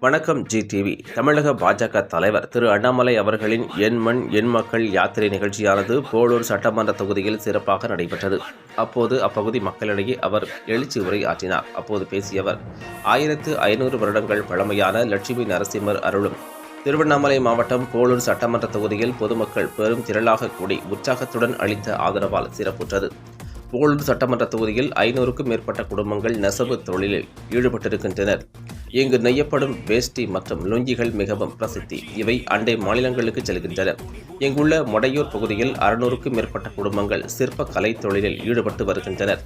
வணக்கம் G TV தமிழக பாஜக தலைவர் திரு அண்ணாமலை அவர்களின் என் மண் என் மக்கள் யாத்திரை நிகழ்ச்சியானது போலூர் சட்டமன்ற தொகுதியில் சிறப்பாக நடைபெற்றது. அப்போது அப்பகுதி மக்களிடையே அவர் எழுச்சி உரை ஆற்றினார். அப்போது பேசிய அவர் ஆயிரத்து ஐநூறு வருடங்கள் பழமையான லட்சுமி நரசிம்மர் அருளும். திருவண்ணாமலை மாவட்டம் போலூர் சட்டமன்ற தொகுதியில் பொதுமக்கள் பெரும் திரளாக கூடி உற்சாகத்துடன் அளித்த ஆதரவால் சிறப்புற்றது. போலூர் சட்டமன்ற தொகுதியில் ஐநூறுக்கும் மேற்பட்ட குடும்பங்கள் நெசவு தொழிலில் ஈடுபட்டிருக்கின்றனர். இங்கு நெய்யப்படும் வேஷ்டி மற்றும் லுங்கிகள் மிகவும் பிரசித்தி. இவை அண்டை மாநிலங்களுக்கு செல்கின்றன. இங்குள்ள மொடையூர் பகுதியில் அறுநூறுக்கும் மேற்பட்ட குடும்பங்கள் சிற்ப கலை தொழிலில் ஈடுபட்டு வருகின்றனர்.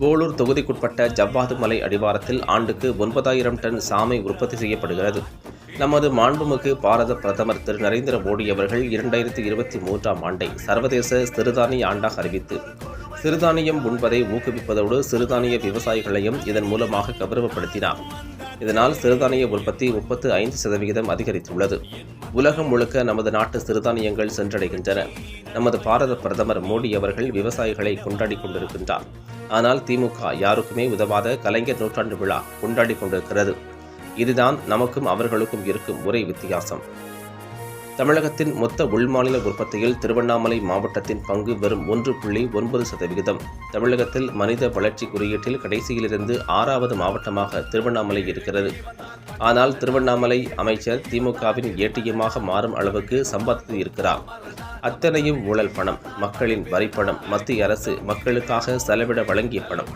போலூர் தொகுதிக்குட்பட்ட ஜவ்வாது மலை அடிவாரத்தில் ஆண்டுக்கு ஒன்பதாயிரம் டன் சாமை உற்பத்தி செய்யப்படுகிறது. நமது மாண்புமிகு பாரத பிரதமர் திரு. நரேந்திர மோடி அவர்கள் இரண்டாயிரத்தி இருபத்தி மூன்றாம் ஆண்டை சர்வதேச சிறுதானிய ஆண்டாக அறிவித்து சிறுதானியம் உண்பதை ஊக்குவிப்பதோடு சிறுதானிய விவசாயிகளையும் இதன் மூலமாக கௌரவப்படுத்தினார். இதனால் சிறுதானிய உற்பத்தி முப்பத்து ஐந்து சதவிகிதம் அதிகரித்துள்ளது. உலகம் முழுக்க நமது நாட்டு சிறுதானியங்கள் சென்றடைகின்றன. நமது பாரத பிரதமர் மோடி அவர்கள் விவசாயிகளை கொண்டாடி கொண்டிருக்கின்றார். ஆனால் திமுக யாருக்குமே உதவாத கலைஞர் நூற்றாண்டு விழா கொண்டாடி கொண்டிருக்கிறது. இதுதான் நமக்கும் அவர்களுக்கும் இருக்கும் ஒரே வித்தியாசம். தமிழகத்தின் மொத்த உள்மாநில உற்பத்தியில் திருவண்ணாமலை மாவட்டத்தின் பங்கு வெறும் ஒன்று புள்ளி ஒன்பது சதவிகிதம். தமிழகத்தில் மனித வளர்ச்சி குறியீட்டில் கடைசியிலிருந்து ஆறாவது மாவட்டமாக திருவண்ணாமலை இருக்கிறது. ஆனால் திருவண்ணாமலை அமைச்சர் திமுகவின் ஏடிஎம்மாக மாறும் அளவுக்கு சம்பாதித்து இருக்கிறார். அத்தனையும் ஊழல் பணம் மக்களின் வரிப்பணம் மத்திய அரசு மக்களுக்காக செலவிட வழங்கிய பணம்.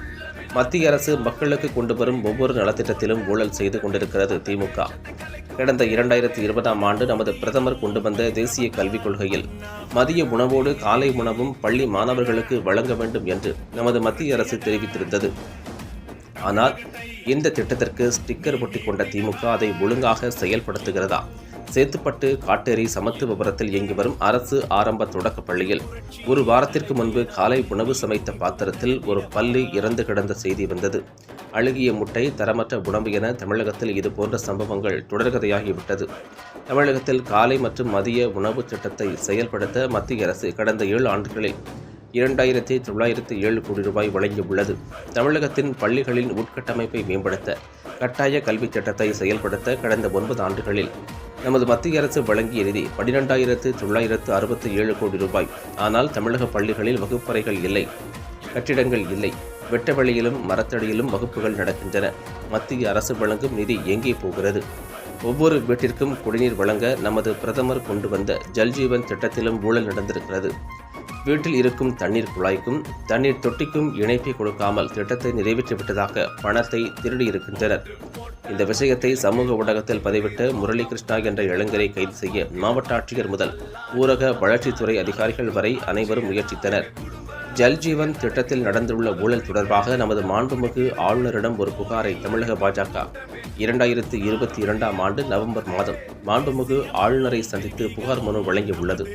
மத்திய அரசு மக்களுக்கு கொண்டு வரும் ஒவ்வொரு நலத்திட்டத்திலும் ஊழல் செய்து கொண்டிருக்கிறது திமுக. கடந்த இரண்டாயிரத்தி இருபதாம் ஆண்டு நமது பிரதமர் கொண்டு வந்த தேசிய கல்விக் கொள்கையில் மதிய உணவோடு காலை உணவும் பள்ளி மாணவர்களுக்கு வழங்க வேண்டும் என்று நமது மத்திய அரசு தெரிவித்திருந்தது. ஆனால் இந்த திட்டத்திற்கு ஸ்டிக்கர் ஒட்டி கொண்ட திமுக அதை ஒழுங்காக செயல்படுத்துகிறதா? சேத்துப்பட்டு காட்டேரி சமத்துவபுரத்தில் இயங்கி வரும் அரசு ஆரம்ப தொடக்க பள்ளியில் ஒரு வாரத்திற்கு முன்பு காலை உணவு சமைத்த பாத்திரத்தில் ஒரு பள்ளி இறந்து கிடந்த செய்தி வந்தது. அழுகிய முட்டை தரமற்ற உணவு என தமிழகத்தில் இது போன்ற சம்பவங்கள் தொடர்கதையாகிவிட்டது. தமிழகத்தில் காலை மற்றும் மதிய உணவு திட்டத்தை செயல்படுத்த மத்திய அரசு கடந்த ஏழு ஆண்டுகளில் இரண்டாயிரத்தி தொள்ளாயிரத்தி ஏழு கோடி ரூபாய் வழங்கியுள்ளது. தமிழகத்தின் பள்ளிகளின் உட்கட்டமைப்பை மேம்படுத்த கட்டாய கல்விச் சட்டத்தை செயல்படுத்த கடந்த ஒன்பது ஆண்டுகளில் நமது மத்திய அரசு வழங்கிய நிதி பனிரெண்டாயிரத்து தொள்ளாயிரத்து அறுபத்தி ஏழு கோடி ரூபாய். ஆனால் தமிழக பள்ளிகளில் வகுப்பறைகள் இல்லை கட்டிடங்கள் இல்லை. வெட்டவெளியிலும் மரத்தடியிலும் வகுப்புகள் நடக்கின்றன. மத்திய அரசு வழங்கும் நிதி எங்கே போகிறது? ஒவ்வொரு வீட்டிற்கும் குடிநீர் வழங்க நமது பிரதமர் கொண்டு வந்த ஜல்ஜீவன் திட்டத்திலும் ஊழல் நடந்திருக்கிறது. வீட்டில் இருக்கும் தண்ணீர் குழாய்க்கும் தண்ணீர் தொட்டிக்கும் இணைப்பை கொடுக்காமல் திட்டத்தை நிறைவேற்றிவிட்டதாக பணத்தை திருடியிருக்கின்றனர் இந்த விஷயத்தை சமூக ஊடகத்தில் பதிவிட்ட முரளி கிருஷ்ணா என்ற இளைஞரை கைது செய்ய மாவட்ட ஆட்சியர் முதல் ஊரக வளர்ச்சித்துறை அதிகாரிகள் வரை அனைவரும் முயற்சித்தனர். ஜல்ஜீவன் திட்டத்தில் நடந்துள்ள ஊழல் தொடர்பாக நமது மாண்புமிகு ஆளுநரிடம் ஒரு புகாரை தமிழக பாஜக இரண்டாயிரத்து இருபத்தி இரண்டாம் ஆண்டு நவம்பர் மாதம் மாண்புமிகு ஆளுநரை சந்தித்து புகார் மனு வழங்கியுள்ளது.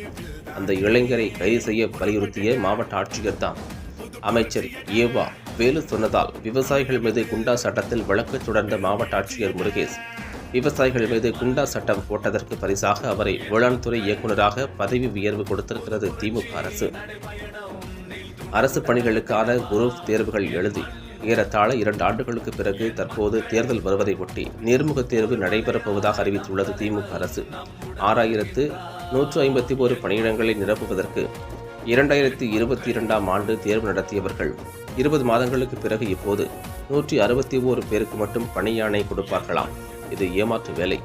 அந்த இளைஞரை கைது செய்ய வலியுறுத்திய மாவட்ட ஆட்சியர் தான். அமைச்சர் ஏவா வேலு சொன்னதால் விவசாயிகள் மீது குண்டா சட்டத்தில் வழக்கு தொடர்ந்த மாவட்ட ஆட்சியர் முருகேஷ் விவசாயிகள் மீது குண்டா சட்டம் போட்டதற்கு பரிசாக அவரை வேளாண் துறை இயக்குநராக பதவி உயர்வு கொடுத்திருக்கிறது திமுக அரசு. அரசு பணிகளுக்கான குரூப் தேர்வுகள் எழுதி ஏறத்தாழ இரண்டு ஆண்டுகளுக்கு பிறகு தற்போது தேர்தல் வருவதை ஒட்டி நேர்முக தேர்வு நடைபெறப் போவதாக அறிவித்துள்ளது திமுக அரசு. ஆறாயிரத்து நூற்று ஐம்பத்தி ஒரு பணியிடங்களை நிரப்புவதற்கு இரண்டாயிரத்தி இருபத்தி இரண்டாம் ஆண்டு தேர்வு நடத்தியவர்கள் இருபது மாதங்களுக்கு பிறகு இப்போது நூற்றி அறுபத்தி ஓரு பேருக்கு மட்டும் பணியாணை கொடுப்பார்களாம். இது ஏமாற்று வேலை.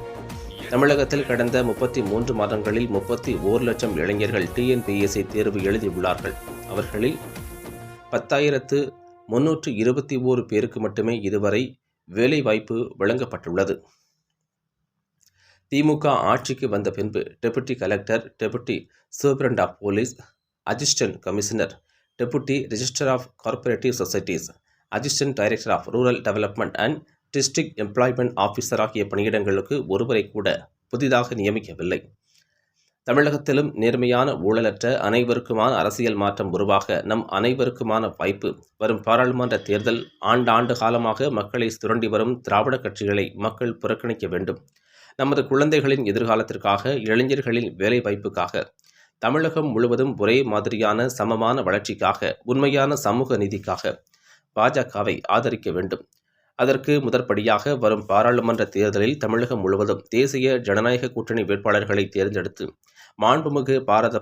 தமிழகத்தில் கடந்த முப்பத்தி மூன்று மாதங்களில் முப்பத்தி ஓரு லட்சம் இளைஞர்கள் டிஎன்பிஎஸ்சி தேர்வு எழுதியுள்ளார்கள். அவர்களில் பத்தாயிரத்து முன்னூற்று இருபத்தி ஓரு பேருக்கு மட்டுமே இதுவரை வேலைவாய்ப்பு வழங்கப்பட்டுள்ளது. திமுக ஆட்சிக்கு வந்த பின்பு deputy collector deputy superintendent of police assistant commissioner deputy register of corporative societies assistant director of rural development and district employment officer ஆகிய பணியிடங்களுக்கு ஒருவரை கூட புதிதாக நியமிக்கவில்லை. தமிழகத்திலும் நேர்மையான ஊழலற்ற அனைவருக்குமான அரசியல் மாற்றம் உருவாக நம் அனைவருக்குமான வாய்ப்பு. வரும் பாராளுமன்ற தேர்தல் ஆண்டாண்டு காலமாக மக்களை சுரண்டி வரும் திராவிட கட்சிகளை மக்கள் புறக்கணிக்க வேண்டும். நமது குழந்தைகளின் எதிர்காலத்திற்காக இளைஞர்களின் வேலை வாய்ப்புக்காக தமிழகம் முழுவதும் ஒரே மாதிரியான சமமான வளர்ச்சிக்காக உண்மையான சமூக நீதிக்காக பாஜகவை ஆதரிக்க வேண்டும். அதற்கு முதற்படியாக வரும் பாராளுமன்ற தேர்தலில் தமிழகம் முழுவதும் தேசிய ஜனநாயக கூட்டணி வேட்பாளர்களை தேர்ந்தெடுத்து மாண்புமிகு பாரத